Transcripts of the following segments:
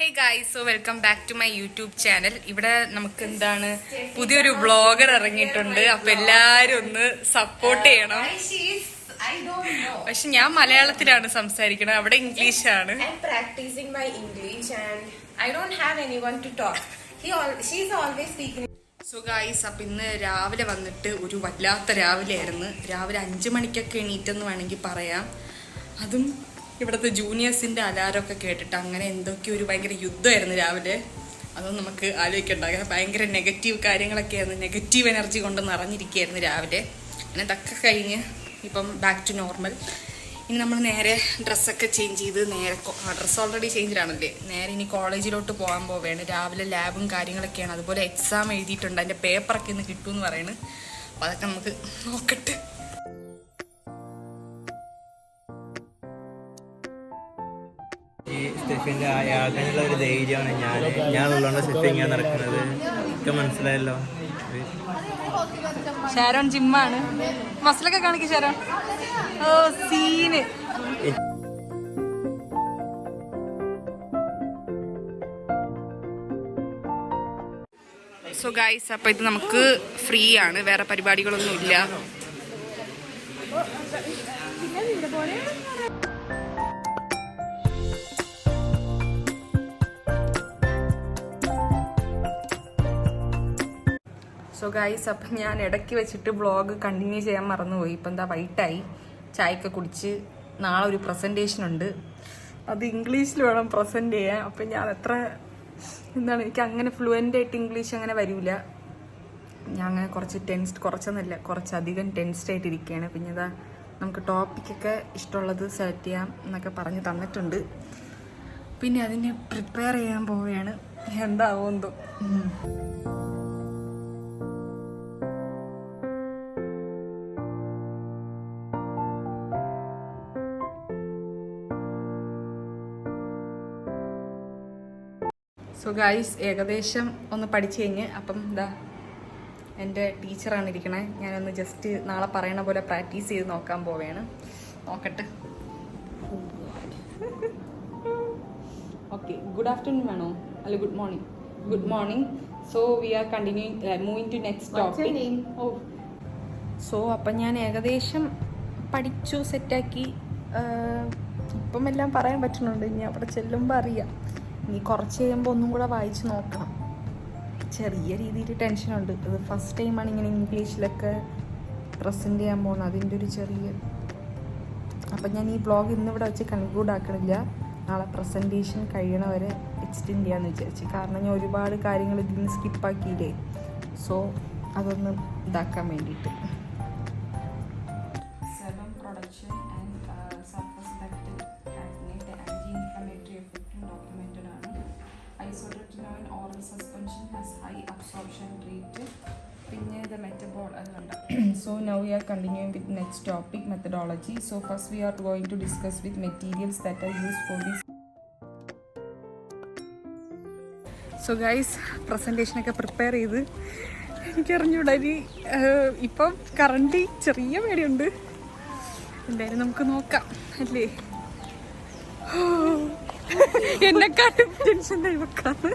Hey guys so welcome back to my YouTube channel ഇവിടെ നമുക്ക് എന്താണ് പുതിയൊരു വ്ളോഗർ ഇറങ്ങിയിട്ടുണ്ട്. അപ്പൊ എല്ലാരും ഒന്ന് സപ്പോർട്ട് ചെയ്യണം. പക്ഷെ ഞാൻ മലയാളത്തിലാണ് സംസാരിക്കുന്നത് അവിടെ English anyone to talk. He al- she's always speaking. So guys അപ്പൊ ഇന്ന് രാവിലെ വന്നിട്ട് ഒരു വല്ലാത്ത രാവിലെ ആയിരുന്നു രാവിലെ അഞ്ചു മണിക്കൊക്കെ എണീറ്റെന്ന് വേണമെങ്കിൽ പറയാം. അതും ഇവിടുത്തെ ജൂനിയേഴ്സിന്റെ അലാരമൊക്കെ കേട്ടിട്ട് അങ്ങനെ എന്തൊക്കെയോ ഒരു ഭയങ്കര യുദ്ധമായിരുന്നു രാവിലെ. അതൊന്നും നമുക്ക് ആലോചിക്കണ്ട. ഭയങ്കര നെഗറ്റീവ് കാര്യങ്ങളൊക്കെയായിരുന്നു. നെഗറ്റീവ് എനർജി കൊണ്ട് നിറഞ്ഞിരിക്കുകയായിരുന്നു രാവിലെ. അങ്ങനെ തക്ക കഴിഞ്ഞ് ഇപ്പം ബാക്ക് ടു നോർമൽ ഇനി നമ്മൾ നേരെ ഡ്രസ്സൊക്കെ ചേഞ്ച് ചെയ്ത് നേരെ ഡ്രസ്സ് ഓൾറെഡി ചേഞ്ചിലാണല്ലേ നേരെ ഇനി കോളേജിലോട്ട് പോകാൻ പോവുകയാണ്. രാവിലെ ലാബും കാര്യങ്ങളൊക്കെയാണ്. അതുപോലെ എക്സാം എഴുതിയിട്ടുണ്ട്. അതിന്റെ പേപ്പറൊക്കെ ഇന്ന് കിട്ടുമെന്ന് പറയുന്നത് അപ്പോൾ അതൊക്കെ നമുക്ക് നോക്കട്ടെ. സ്റ്റെഫിന്റെ അയാൾക്കുള്ള ഒരു ധൈര്യമാണ് ഞാൻ. ഞാൻ ഞാനുള്ളതുകൊണ്ട് സ്റ്റെഫ് ഇങ്ങനെ നടക്കുന്നത്. ഒക്കെ മനസ്സിലായല്ലോ. ഷാരോൺ ജിമ്മാണ്. മസിലൊക്കെ കാണിക്കും ഷാരോൺ ഓ സീന്. സോ ഗൈസ് അപ്പൊ ഇത് നമുക്ക് ഫ്രീ ആണ് വേറെ പരിപാടികളൊന്നും ഇല്ല സോ ഗൈസ് അപ്പം ഞാൻ ഇടയ്ക്ക് വെച്ചിട്ട് വ്ളോഗ് കണ്ടിന്യൂ ചെയ്യാൻ മറന്നുപോയി. ഇപ്പം എന്താ വൈകിട്ടായി. ചായയൊക്കെ കുടിച്ച് നാളെ ഒരു പ്രസന്റേഷൻ ഉണ്ട്. അത് ഇംഗ്ലീഷിൽ വേണം പ്രസന്റ് ചെയ്യാൻ. അപ്പം ഞാൻ എത്ര എന്താണ് എനിക്ക് അങ്ങനെ ഫ്ലുവന്റ് ആയിട്ട് ഇംഗ്ലീഷ് അങ്ങനെ വരില്ല ഞാൻ അങ്ങനെ കുറച്ച് ടെൻസ്ഡ് കുറച്ചെന്നല്ല കുറച്ചധികം ടെൻസ്ഡ് ആയിട്ട് ഇരിക്കുകയാണ് പിന്നെ ഇതാ നമുക്ക് ടോപ്പിക്കൊക്കെ ഇഷ്ടമുള്ളത് സെലക്ട് ചെയ്യാം എന്നൊക്കെ പറഞ്ഞ് തന്നിട്ടുണ്ട്. പിന്നെ അതിന് പ്രിപ്പയർ ചെയ്യാൻ പോവുകയാണ്. എന്താവും എന്തോ. സോ ഗായ്സ് ഏകദേശം ഒന്ന് പഠിച്ചു കഴിഞ്ഞ് അപ്പം എന്താ എന്റെ ടീച്ചറാണ് ഇരിക്കണേ. ഞാനൊന്ന് ജസ്റ്റ് നാളെ പറയണ പോലെ പ്രാക്ടീസ് ചെയ്ത് നോക്കാൻ പോവുകയാണ് നോക്കട്ടെ. ഓക്കെ ഗുഡ് ആഫ്റ്റർനൂൺ വേണോ? അല്ല good morning good morning so we are continuing moving to next topic? Oh so അപ്പം ഞാൻ ഏകദേശം പഠിച്ചു സെറ്റാക്കി ഇപ്പം എല്ലാം പറയാൻ പറ്റുന്നുണ്ട്. ഇനി അവിടെ ചെല്ലുമ്പോൾ അറിയാം. ഇനി കുറച്ച് കഴിയുമ്പോൾ ഒന്നും കൂടെ വായിച്ച് നോക്കാം. ചെറിയ രീതിയിൽ ടെൻഷനുണ്ട് ഇത് ഫസ്റ്റ് ടൈമാണ് ഇങ്ങനെ ഇംഗ്ലീഷിലൊക്കെ പ്രസന്റ് ചെയ്യാൻ പോകുന്നത്. അതിന്റെ ഒരു ചെറിയ അപ്പം ഞാൻ ഈ ബ്ലോഗ് ഇന്നിവിടെ വെച്ച് കൺക്ലൂഡ് ആക്കണില്ല. നാളെ പ്രസന്റേഷൻ കഴിയണ വരെ എക്സ്റ്റെൻഡ് ചെയ്യാമെന്ന് വിചാരിച്ചു. കാരണം ഞാൻ ഒരുപാട് കാര്യങ്ങൾ ഇതിൽ നിന്ന് സ്കിപ്പാക്കിയില്ലേ സോ അതൊന്ന് ഇതാക്കാൻ വേണ്ടിയിട്ട്. Isotretinoin oral suspension has high absorption rate പിന്നെ ദ മെറ്റബോൾ അതുകൊണ്ട് so now we are continuing with next topic methodology so first we are going to discuss with materials that are use for this so guys പ്രസന്റേഷനൊക്കെ prepare ചെയ്ത് എനിക്കറിഞ്ഞൂടാ ഇപ്പം current ചെറിയ പേടിയുണ്ട്. എന്തായാലും നമുക്ക് നോക്കാം അല്ലേ? എന്നെക്കാട്ടും ടെൻഷൻ ഇവക്കാണ്.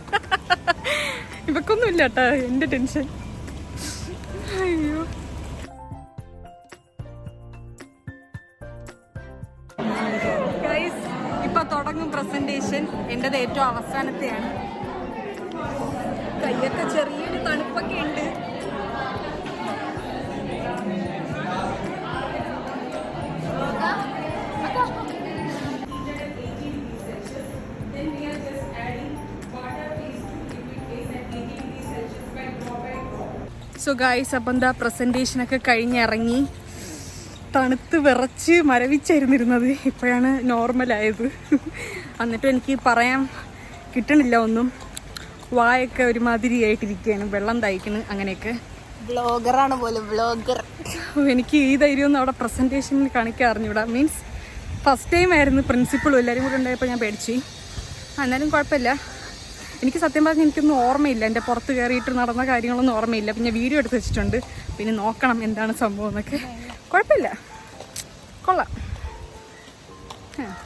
ഇവക്കൊന്നുമില്ല കേട്ടോ എന്റെ ടെൻഷൻ അയ്യോ. ഇപ്പൊ തുടങ്ങും പ്രസന്റേഷൻ എന്റെത് ഏറ്റവും അവസാനത്തെയാണ്. കയ്യൊക്കെ ചെറിയൊരു തണുപ്പൊക്കെ ഉണ്ട്. സോ ഗായ്സ് അപ്പം എന്താ പ്രസന്റേഷനൊക്കെ കഴിഞ്ഞിറങ്ങി തണുത്ത് വിറച്ച് മരവിച്ചായിരുന്നിരുന്നത് ഇപ്പോഴാണ് നോർമലായത് എന്നിട്ടും എനിക്ക് പറയാൻ കിട്ടണില്ല ഒന്നും. വായൊക്കെ ഒരുമാതിരി ആയിട്ടിരിക്കുകയാണ്. വെള്ളം തയ്ക്കണ് അങ്ങനെയൊക്കെ. ബ്ലോഗറാണ് പോലും ബ്ലോഗർ എനിക്ക് ഈ ധൈര്യമൊന്നും അവിടെ പ്രസന്റേഷനിൽ കാണിക്കാറിഞ്ഞൂടാ മീൻസ് ഫസ്റ്റ് ടൈം ആയിരുന്നു പ്രിൻസിപ്പളും എല്ലാവരും കൂടെ ഉണ്ടായപ്പോൾ ഞാൻ പേടിച്ചു. എന്നാലും കുഴപ്പമില്ല. എനിക്ക് സത്യം പറഞ്ഞാൽ എനിക്കൊന്നും ഓർമ്മയില്ല. എന്റെ പുറത്ത് കയറിയിട്ട് നടന്ന കാര്യങ്ങളൊന്നും ഓർമ്മയില്ല. പിന്നെ വീഡിയോ എടുത്ത് വെച്ചിട്ടുണ്ട്. പിന്നെ നോക്കണം എന്താണ് സംഭവം എന്നൊക്കെ. കുഴപ്പമില്ല. കൊള്ളാം. ആ.